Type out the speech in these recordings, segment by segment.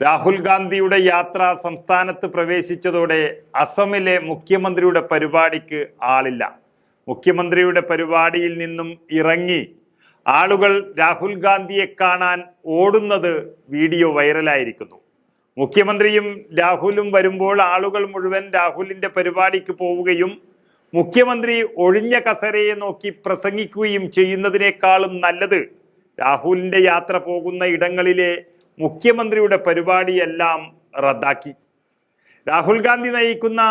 രാഹുൽ ഗാന്ധിയുടെ യാത്ര സംസ്ഥാനത്ത് പ്രവേശിച്ചതോടെ അസമിലെ മുഖ്യമന്ത്രിയുടെ പരിപാടിക്ക് ആളില്ല. മുഖ്യമന്ത്രിയുടെ പരിപാടിയിൽ നിന്നും ഇറങ്ങി ആളുകൾ രാഹുൽ ഗാന്ധിയെ കാണാൻ ഓടുന്നത് വീഡിയോ വൈറലായിരിക്കുന്നു. മുഖ്യമന്ത്രിയും രാഹുലും വരുമ്പോൾ ആളുകൾ മുഴുവൻ രാഹുലിന്റെ പരിപാടിക്ക് പോവുകയും മുഖ്യമന്ത്രി ഒഴിഞ്ഞ കസരയെ നോക്കി പ്രസംഗിക്കുകയും ചെയ്യുന്നതിനേക്കാളും നല്ലത് രാഹുലിന്റെ യാത്ര പോകുന്ന ഇടങ്ങളിലെ മുഖ്യമന്ത്രിയുടെ പരിപാടിയെല്ലാം റദ്ദാക്കി. രാഹുൽ ഗാന്ധി നയിക്കുന്ന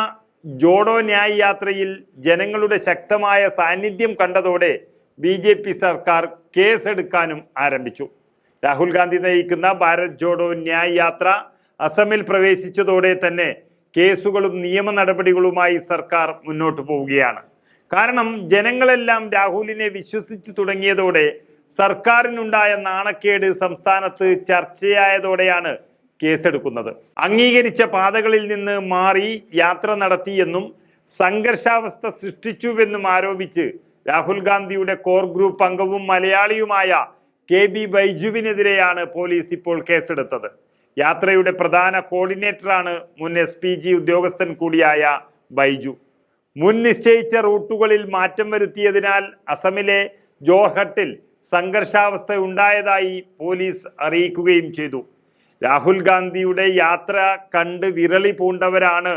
ജോഡോ ന്യായ് യാത്രയിൽ ജനങ്ങളുടെ ശക്തമായ സാന്നിധ്യം കണ്ടതോടെ ബി ജെ പി സർക്കാർ കേസെടുക്കാനും ആരംഭിച്ചു. രാഹുൽ ഗാന്ധി നയിക്കുന്ന ഭാരത് ജോഡോ ന്യായ് യാത്ര അസമിൽ പ്രവേശിച്ചതോടെ തന്നെ കേസുകളും നിയമ നടപടികളുമായി സർക്കാർ മുന്നോട്ട് പോവുകയാണ്. കാരണം ജനങ്ങളെല്ലാം രാഹുലിനെ വിശ്വസിച്ചു തുടങ്ങിയതോടെ സർക്കാരിനുണ്ടായ നാണക്കേട് സംസ്ഥാനത്ത് ചർച്ചയായതോടെയാണ് കേസെടുക്കുന്നത്. അംഗീകരിച്ച പാതകളിൽ നിന്ന് മാറി യാത്ര നടത്തിയെന്നും സംഘർഷാവസ്ഥ സൃഷ്ടിച്ചുവെന്നും ആരോപിച്ച് രാഹുൽ ഗാന്ധിയുടെ കോർ ഗ്രൂപ്പ് അംഗവും മലയാളിയുമായ കെ ബി ബൈജുവിനെതിരെയാണ് പോലീസ് ഇപ്പോൾ കേസെടുത്തത്. യാത്രയുടെ പ്രധാന കോർഡിനേറ്ററാണ് മുൻ എസ് പി ജി ഉദ്യോഗസ്ഥൻ കൂടിയായ ബൈജു. മുൻ നിശ്ചയിച്ച റൂട്ടുകളിൽ മാറ്റം വരുത്തിയതിനാൽ അസമിലെ ജോർഹട്ടിൽ സംഘർഷാവസ്ഥ ഉണ്ടായതായി പോലീസ് അറിയിക്കുകയും ചെയ്തു. രാഹുൽ ഗാന്ധിയുടെ യാത്ര കണ്ട് വിരളി പൂണ്ടവരാണ്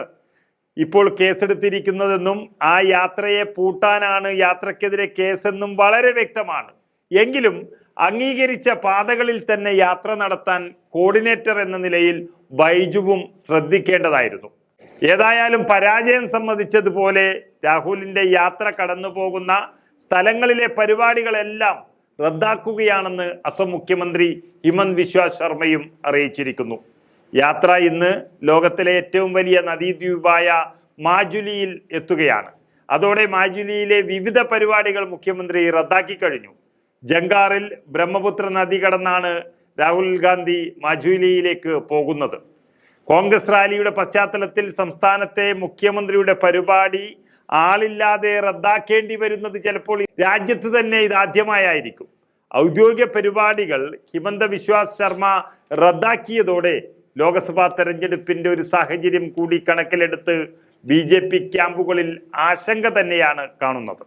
ഇപ്പോൾ കേസെടുത്തിരിക്കുന്നതെന്നും ആ യാത്രയെ പൂട്ടാനാണ് യാത്രക്കെതിരെ കേസെന്നും വളരെ വ്യക്തമാണ്. എങ്കിലും അംഗീകരിച്ച പാതകളിൽ തന്നെ യാത്ര നടത്താൻ കോർഡിനേറ്റർ എന്ന നിലയിൽ ബൈജുവും ശ്രദ്ധിക്കേണ്ടതായിരുന്നു. ഏതായാലും പരാജയം സമ്മതിച്ചതുപോലെ രാഹുലിന്റെ യാത്ര കടന്നു പോകുന്ന സ്ഥലങ്ങളിലെ പരിപാടികളെല്ലാം റദ്ദാക്കുകയാണെന്ന് അസം മുഖ്യമന്ത്രി ഹിമന്ത് വിശ്വ ശർമ്മയും അറിയിച്ചിരിക്കുന്നു. യാത്ര ഇന്ന് ലോകത്തിലെ ഏറ്റവും വലിയ നദീദ്വീപായ മാജുലിയിൽ എത്തുകയാണ്. അതോടെ മാജുലിയിലെ വിവിധ പരിപാടികൾ മുഖ്യമന്ത്രി റദ്ദാക്കി കഴിഞ്ഞു. ജംഗാറിൽ ബ്രഹ്മപുത്ര നദി കടന്നാണ് രാഹുൽ ഗാന്ധി മാജുലിയിലേക്ക് പോകുന്നത്. കോൺഗ്രസ് റാലിയുടെ പശ്ചാത്തലത്തിൽ സംസ്ഥാനത്തെ മുഖ്യമന്ത്രിയുടെ പരിപാടി ആളില്ലാതെ റദ്ദാക്കേണ്ടി വരുന്നത് ചിലപ്പോൾ രാജ്യത്ത് തന്നെ ഇത് ആദ്യമായായിരിക്കും ഔദ്യോഗിക പരിപാടികൾ ഹിമന്ത വിശ്വാസ് ശർമ്മ റദ്ദാക്കിയതോടെ ലോക്സഭാ തെരഞ്ഞെടുപ്പിന്റെ ഒരു സാഹചര്യം കൂടി കണക്കിലെടുത്ത് ബി ജെ പി ക്യാമ്പുകളിൽ ആശങ്ക തന്നെയാണ് കാണുന്നത്.